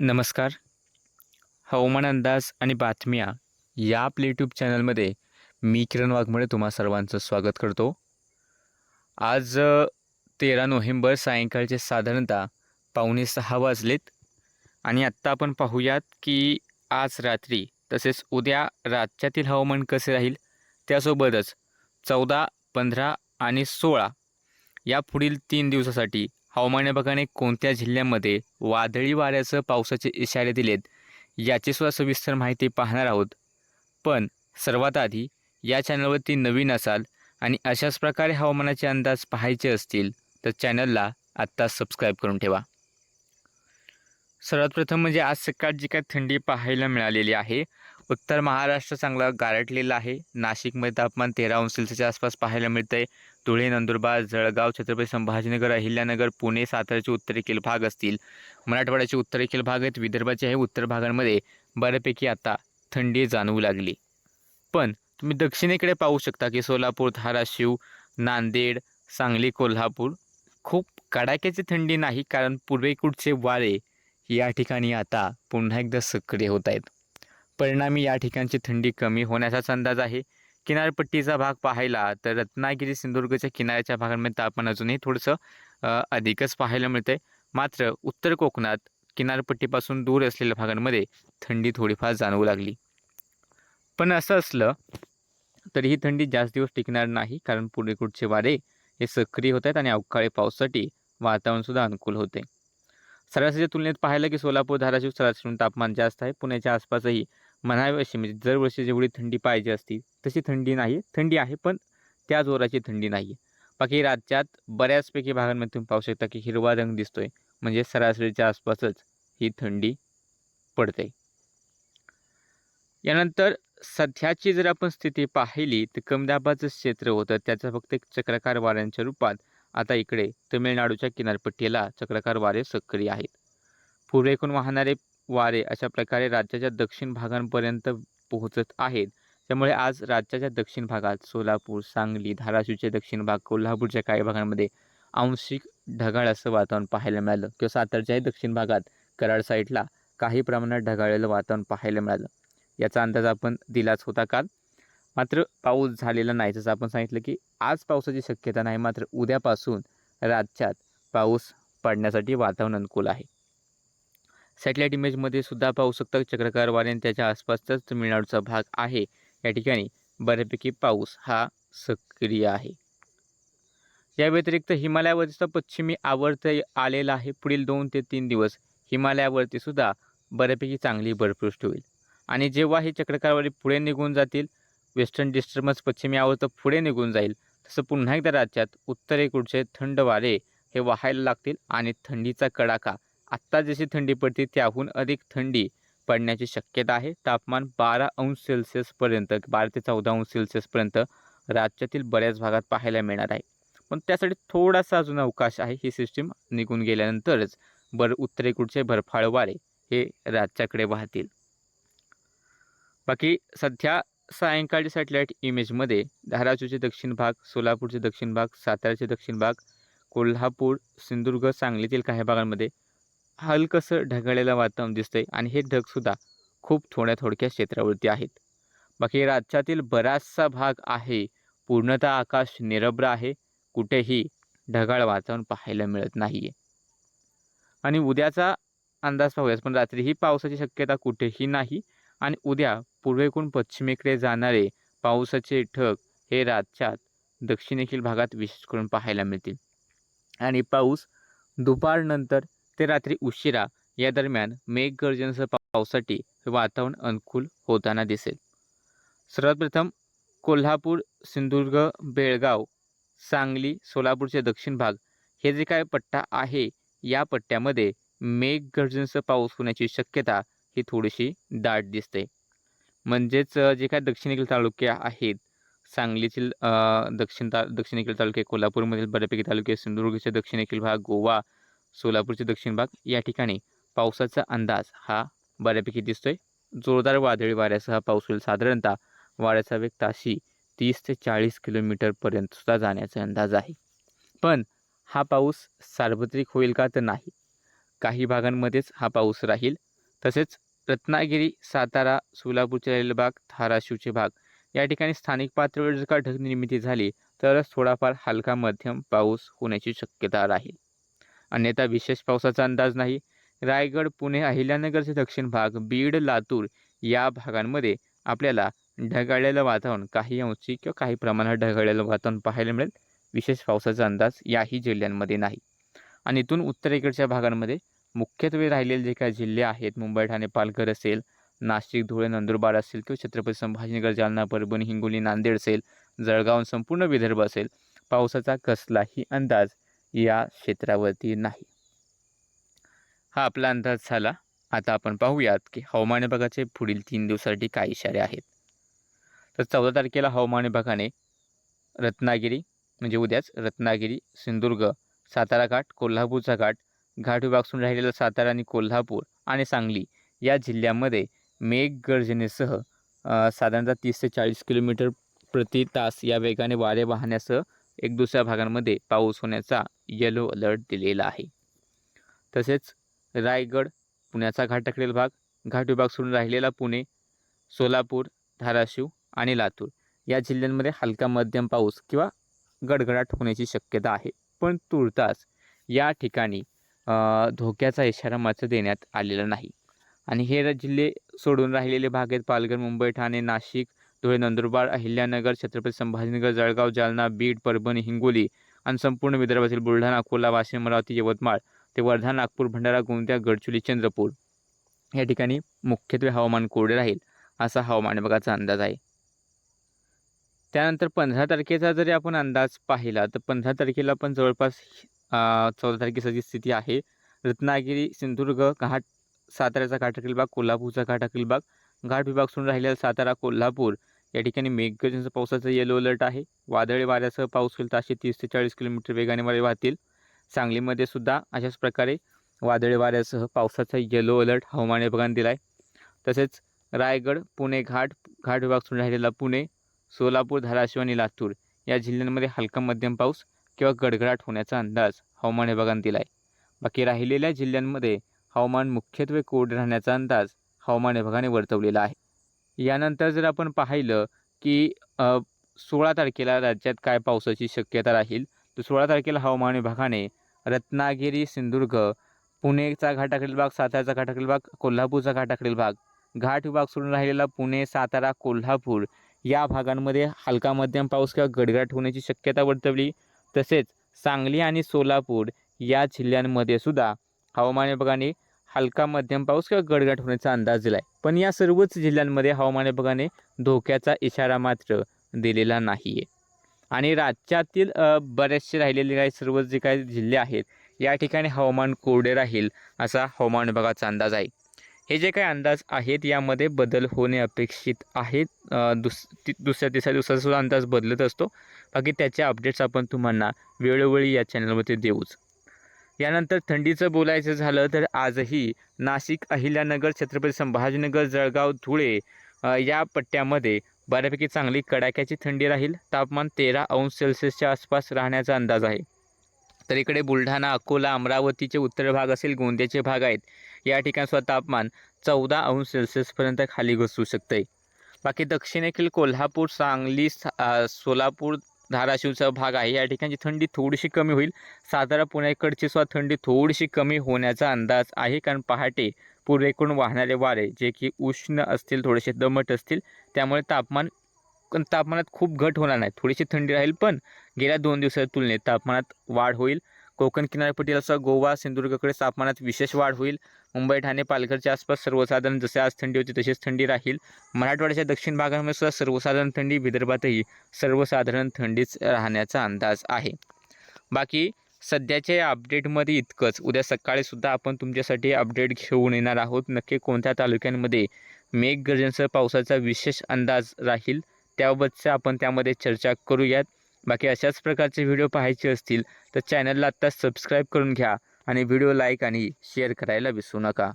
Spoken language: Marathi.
नमस्कार. हवामान अंदाज आणि बातम्या या आपल्या यूट्यूब चॅनलमध्ये मी किरण वाघमळे तुम्हा सर्वांचं स्वागत करतो. आज तेरा नोव्हेंबर सायंकाळचे साधारणतः पावणे सहा वाजलेत आणि आत्ता आपण पाहूयात की आज रात्री तसेच उद्या राज्यातील हवामान कसे राहील त्यासोबतच चौदा पंधरा आणि सोळा या पुढील तीन दिवसासाठी हवामान विभागाने कोणत्या जिल्ह्यांमध्ये वादळी वाऱ्यासह पावसाचे इशारे दिलेत याची सुद्धा सविस्तर माहिती पाहणार आहोत. पण सर्वात आधी या चॅनलवरती नवीन असाल आणि अशाच प्रकारे हवामानाचे अंदाज पाहायचे असतील तर चॅनलला आत्ता सबस्क्राईब करून ठेवा. सर्वात प्रथम म्हणजे आज सकाळ जी काय थंडी पाहायला मिळालेली आहे. उत्तर महाराष्ट्र चांगला गारटलेला आहे. नाशिकमध्ये तापमान तेरा अंश सेल्सिअसच्या आसपास पाहायला मिळतं आहे धुळे नंदुरबार जळगाव छत्रपती संभाजीनगर अहिल्यानगर पुणे साताऱ्याचे उत्तरेखील भाग असतील. मराठवाड्याचे उत्तरेखील भाग आहेत. विदर्भाचे हे उत्तर भागांमध्ये बऱ्यापैकी आता थंडी जाणवू लागली. पण तुम्ही दक्षिणेकडे पाहू शकता की सोलापूर धाराशिव नांदेड सांगली कोल्हापूर खूप कडाक्याची थंडी नाही. कारण पूर्वेकडचे वारे या ठिकाणी आता पुन्हा एकदा सक्रिय होत आहेत. परिणामी या ठिकाणची थंडी कमी होण्याचाच अंदाज आहे. किनारपट्टीचा भाग पाहायला तर रत्नागिरी सिंधुदुर्गच्या किनाऱ्याच्या भागांमध्ये तापमान अजूनही थोडंसं अधिकच पाहायला मिळतं आहे मात्र उत्तर कोकणात किनारपट्टीपासून दूर असलेल्या भागांमध्ये थंडी थोडीफार जाणवू लागली. पण असं असलं तरी ही थंडी जास्त दिवस टिकणार नाही कारण पुढेकुठचे वारे हे सक्रिय होत आहेत आणि अवकाळी पावसासाठी वातावरणसुद्धा अनुकूल होते. सरासरीच्या तुलनेत पाहिलं की सोलापूर धाराशिव सरासरीतून तापमान जास्त आहे. पुण्याच्या आसपासही म्हणावे अशी म्हणजे दरवर्षी जेवढी थंडी पाहिजे असती तशी थंडी नाही. थंडी आहे पण त्या जोराची थंडी नाही आहे बाकी राज्यात बऱ्याचपैकी भागांमध्ये तुम्ही पाहू शकता की हिरवा रंग दिसतोय. म्हणजे सरासरीच्या आसपासच ही थंडी पडते. यानंतर सध्याची जर आपण स्थिती पाहिली तर कमी दाबाचं क्षेत्र होतं. त्याचं फक्त एक चक्राकार वाऱ्यांच्या रूपात आता इकडे तमिळनाडूच्या किनारपट्टीला चक्राकार वारे सक्रिय आहेत. पूर्वेकडून वाहणारे वारे अशा प्रकारे राज्याच्या दक्षिण भागांपर्यंत पोहोचत आहेत. त्यामुळे आज राज्याच्या दक्षिण भागात सोलापूर सांगली धाराशिवचे दक्षिण भाग कोल्हापूरच्या काही भागांमध्ये आंशिक ढगाळ असं वातावरण पाहायला मिळालं किंवा सातारच्याही दक्षिण भागात कराड साईडला काही प्रमाणात ढगाळलेलं वातावरण पाहायला मिळालं. याचा अंदाज आपण दिलाच होता काल. मात्र पाऊस झालेला नाही. जसं आपण सांगितलं की आज पावसाची शक्यता नाही. मात्र उद्यापासून राज्यात पाऊस पडण्यासाठी वातावरण अनुकूल आहे. सॅटेलाईट इमेजमध्ये सुद्धा पाहू शकता चक्रकार वारे आणि त्याच्या आसपासचाच तमिळनाडूचा भाग आहे. या ठिकाणी बऱ्यापैकी पाऊस हा सक्रिय आहे. या व्यतिरिक्त हिमालयावरचा पश्चिमी आवर्त आलेला आहे. पुढील दोन ते तीन दिवस हिमालयावरती सुद्धा बऱ्यापैकी चांगली बर्फवृष्टी होईल. आणि जेव्हा हे चक्रकारवारी पुढे निघून जातील वेस्टर्न डिस्टर्बन्स पश्चिमी आवर्त पुढे निघून जाईल तसं पुन्हा एकदा राज्यात उत्तरेकडचे थंड वारे हे वाहायला लागतील आणि थंडीचा कडाका आत्ता जशी थंडी पडते त्याहून अधिक थंडी पडण्याची शक्यता आहे. तापमान बारा अंश सेल्सिअसपर्यंत बारा ते चौदा अंश सेल्सिअसपर्यंत राज्यातील बऱ्याच भागात पाहायला मिळणार आहे. पण त्यासाठी थोडासा अजून अवकाश आहे. ही सिस्टीम निघून गेल्यानंतरच बर उत्तरेकडचे बर्फाळ वारे हे राज्याकडे वाहतील. बाकी सध्या सायंकाळच्या सॅटेलाईट इमेजमध्ये धाराशिवचे दक्षिण भाग सोलापूरचे दक्षिण भाग साताऱ्याचे दक्षिण भाग कोल्हापूर सिंधुदुर्ग सांगलीतील काही भागांमध्ये हलकंसं ढगाळलेलं वातावरण दिसतंय आणि हे ढगसुद्धा खूप थोड्या थोडक्या क्षेत्रावरती आहेत. बाकी राज्यातील बराचसा भाग आहे. पूर्णतः आकाश निरभ्र आहे. कुठेही ढगाळ वातावरण पाहायला मिळत नाही आहे आणि उद्याचा अंदाज पाहूयाच पण रात्रीही पावसाची शक्यता कुठेही नाही. आणि उद्या पूर्वेकडून पश्चिमेकडे जाणारे पावसाचे ढग हे राज्यात दक्षिणेकडील भागात विशेष करून पाहायला मिळतील. आणि पाऊस दुपारनंतर ते रात्री उशिरा या दरम्यान मेघगर्जनेसह पावसासाठी वातावरण अनुकूल होताना दिसेल. सर्वात प्रथम कोल्हापूर सिंधुदुर्ग बेळगाव सांगली सोलापूरचे दक्षिण भाग हे जे काय पट्टा आहे या पट्ट्यामध्ये मेघगर्जनेसह पाऊस होण्याची शक्यता ही थोडीशी दाट दिसते. म्हणजेच जे काय दक्षिणेकडील तालुके आहेत सांगलीतील दक्षिण ता दक्षिणेकडील तालुके कोल्हापूरमधील बऱ्यापैकी तालुके सिंधुदुर्गचे दक्षिणेकडील भाग गोवा सोलापूरचे दक्षिण भाग या ठिकाणी पावसाचा अंदाज हा बऱ्यापैकी दिसतोय. जोरदार वादळी वाऱ्यासह पाऊस होईल साधारणतः वाऱ्याचा वेग ताशी तीस ते चाळीस किलोमीटरपर्यंत सुद्धा जाण्याचा अंदाज आहे. पण हा पाऊस सार्वत्रिक होईल का तर नाही. काही भागांमध्येच हा पाऊस राहील. तसेच रत्नागिरी सातारा सोलापूरचे राहिलेले भाग धाराशिवचे भाग या ठिकाणी स्थानिक पातळीवर जर का ढग निर्मिती झाली तरच थोडाफार हलका मध्यम पाऊस होण्याची शक्यता राहील. अन्यथा विशेष पावसाचा अंदाज नाही. रायगड पुणे अहिल्यानगरचे दक्षिण भाग बीड लातूर या भागांमध्ये आपल्याला ढगाळलेलं वातावरण काही अंशी किंवा काही प्रमाणात ढगाळलेलं वातावरण पाहायला मिळेल. विशेष पावसाचा अंदाज याही जिल्ह्यांमध्ये नाही. आणि इथून उत्तरेकडच्या भागांमध्ये मुख्यत्वे राहिलेले जे काही जिल्हे आहेत मुंबई ठाणे पालघर असेल नाशिक धुळे नंदुरबार असेल किंवा छत्रपती संभाजीनगर जालना परभणी हिंगोली नांदेड असेल जळगाव संपूर्ण विदर्भ असेल पावसाचा कसलाही अंदाज या क्षेत्रावरती नाही. हा आपला अंदाज झाला. आता आपण पाहूयात की हवामान विभागाचे पुढील तीन दिवसासाठी काय इशारे आहेत. तर चौदा तारखेला हवामान विभागाने रत्नागिरी म्हणजे उद्याच रत्नागिरी सिंधुदुर्ग सातारा घाट कोल्हापूरचा घाट घाट विभागसून राहिलेला सातारा आणि कोल्हापूर आणि सांगली या जिल्ह्यामध्ये मेघगर्जनेसह साधारणतः तीस ते चाळीस किलोमीटर प्रति तास या वेगाने वारे वाहण्यासह एक दुसऱ्या भागांमध्ये पाऊस होण्याचा येलो अलर्ट दिलेला आहे. तसेच रायगड पुण्याचा घाटाकडील भाग घाट विभाग सोडून राहिलेला पुणे सोलापूर धाराशिव आणि लातूर या जिल्ह्यांमध्ये हलका मध्यम पाऊस किंवा गडगडाट होण्याची शक्यता आहे. पण तुर्तास या ठिकाणी धोक्याचा इशारा मात्र देण्यात आलेला नाही. आणि हे र- जिल्हे सोडून राहिलेले भाग आहेत पालघर मुंबई ठाणे नाशिक धुळे नंदुरबार अहिल्यानगर छत्रपती संभाजीनगर जळगाव जालना बीड परभणी हिंगोली आणि संपूर्ण विदर्भातील बुलढाणा अकोला वाशिम अमरावती यवतमाळ ते वर्धा नागपूर भंडारा गोंदिया गडचिरोली चंद्रपूर. या ठिकाणी मुख्यत्वे हवामान कोरडे राहील असा हवामान विभागाचा अंदाज आहे. त्यानंतर पंधरा तारखेचा जरी आपण अंदाज पाहिला तर पंधरा तारखेला पण जवळपास चौदा तारखेची स्थिती आहे रत्नागिरी सिंधुदुर्ग घाट साताऱ्याचा घाटातील भाग कोल्हापूरचा घाटातील भाग घाट विभाग सोडून राहिलेला सातारा कोल्हापूर या ठिकाणी मेघगर्जनेचा पावसाचा येलो अलर्ट आहे. वादळी वाऱ्यासह पाऊस होईल ताशे तीस ते चाळीस किलोमीटर वेगाने वारे वाहतील. सांगलीमध्ये सुद्धा अशाच प्रकारे वादळी वाऱ्यासह पावसाचा येलो अलर्ट हवामान विभागाने दिला आहे तसेच रायगड पुणे घाट घाट विभाग सोडून राहिलेला पुणे सोलापूर धाराशिव आणि लातूर या जिल्ह्यांमध्ये हलका मध्यम पाऊस किंवा गडगडाट होण्याचा अंदाज हवामान विभागाने दिला आहे बाकी राहिलेल्या जिल्ह्यांमध्ये हवामान मुख्यत्वे कोरडे राहण्याचा अंदाज हवामान विभागाने वर्तवलेला आहे. यानंतर जर आपण पाहिलं की सोळा तारखेला राज्यात काय पावसाची शक्यता राहील? तर सोळा तारखेला हवामान विभागाने रत्नागिरी सिंधुदुर्ग पुणेचा घाटाकडील भाग साताराचा घाटाकडील भाग कोल्हापूरचा घाटाकडील भाग घाट विभाग सोडून राहिलेला पुणे सातारा कोल्हापूर या भागांमध्ये हलका मध्यम पाऊस किंवा गडगडाट होण्याची शक्यता वर्तवली. तसेच सांगली आणि सोलापूर या जिल्ह्यांमध्ये सुद्धा हवामान विभागाने हलका मध्यम पाऊस किंवा गडगडाट होण्याचा अंदाज दिला आहे पण या सर्वच जिल्ह्यांमध्ये हवामान विभागाने धोक्याचा इशारा मात्र दिलेला नाही आहे आणि राज्यातील बरेचसे राहिलेले काही सर्व जे काही जिल्हे आहेत या ठिकाणी हवामान कोरडे राहील असा हवामान विभागाचा अंदाज आहे. हे जे काही अंदाज आहेत यामध्ये बदल होणे अपेक्षित आहेत. दुस ति दुसऱ्या तिसऱ्या दिवसाचा सुद्धा अंदाज बदलत असतो. बाकी त्याचे अपडेट्स आपण तुम्हाला वेळोवेळी या चॅनलमध्ये देऊच. यानंतर थंडीचं बोलायचं झालं तर आजही नाशिक अहिल्यानगर छत्रपती संभाजीनगर जळगाव धुळे या पट्ट्यामध्ये बऱ्यापैकी चांगली कडाक्याची थंडी राहील. तापमान तेरा अंश सेल्सिअसच्या आसपास राहण्याचा अंदाज आहे. तर इकडे बुलढाणा अकोला अमरावतीचे उत्तर भाग असेल गोंदियाचे भाग आहेत. या ठिकाणसुद्धा तापमान चौदा अंश सेल्सिअसपर्यंत खाली घसरू शकते बाकी दक्षिणेकडील कोल्हापूर सांगली सा- सोलापूर धाराशिवचा भाग आहे. या ठिकाणची थंडी थोडीशी कमी होईल. सातारा पुण्याकडची सुद्धा थंडी थोडीशी कमी होण्याचा अंदाज आहे. कारण पहाटे पूर्वेकडून वाहणारे वारे जे की उष्ण असतील थोडेसे दमट असतील त्यामुळे तापमान तापमानात खूप घट होणार नाही. थोडीशी थंडी राहील पण गेल्या दोन दिवसाच्या तुलनेत तापमानात वाढ होईल. कोकण किनारपट्टीला असं गोवा सिंधुदुर्गकडे तापमानात विशेष वाढ होईल. मुंबई ठाणे पालघरच्या आसपास सर्वसाधारण जसे आज थंडी होती तशीच थंडी राहील. मराठवाड्याच्या दक्षिण भागांमध्ये सुद्धा सर्वसाधारण थंडी विदर्भातही सर्वसाधारण थंडीच राहण्याचा अंदाज आहे. बाकी सध्याच्या अपडेटमध्ये इतकंच. उद्या सकाळीसुद्धा आपण तुमच्यासाठी अपडेट घेऊन येणार आहोत. नक्की कोणत्या तालुक्यांमध्ये मेघगर्जनसह पावसाचा विशेष अंदाज राहील त्याबाबतचं आपण त्यामध्ये चर्चा करूयात. बाकी अशाच प्रकारचे व्हिडिओ पाहायचे असतील तर चॅनलला आत्ता सबस्क्राईब करून घ्या आणि व्हिडिओ लाईक आणि शेअर करायला विसरू नका.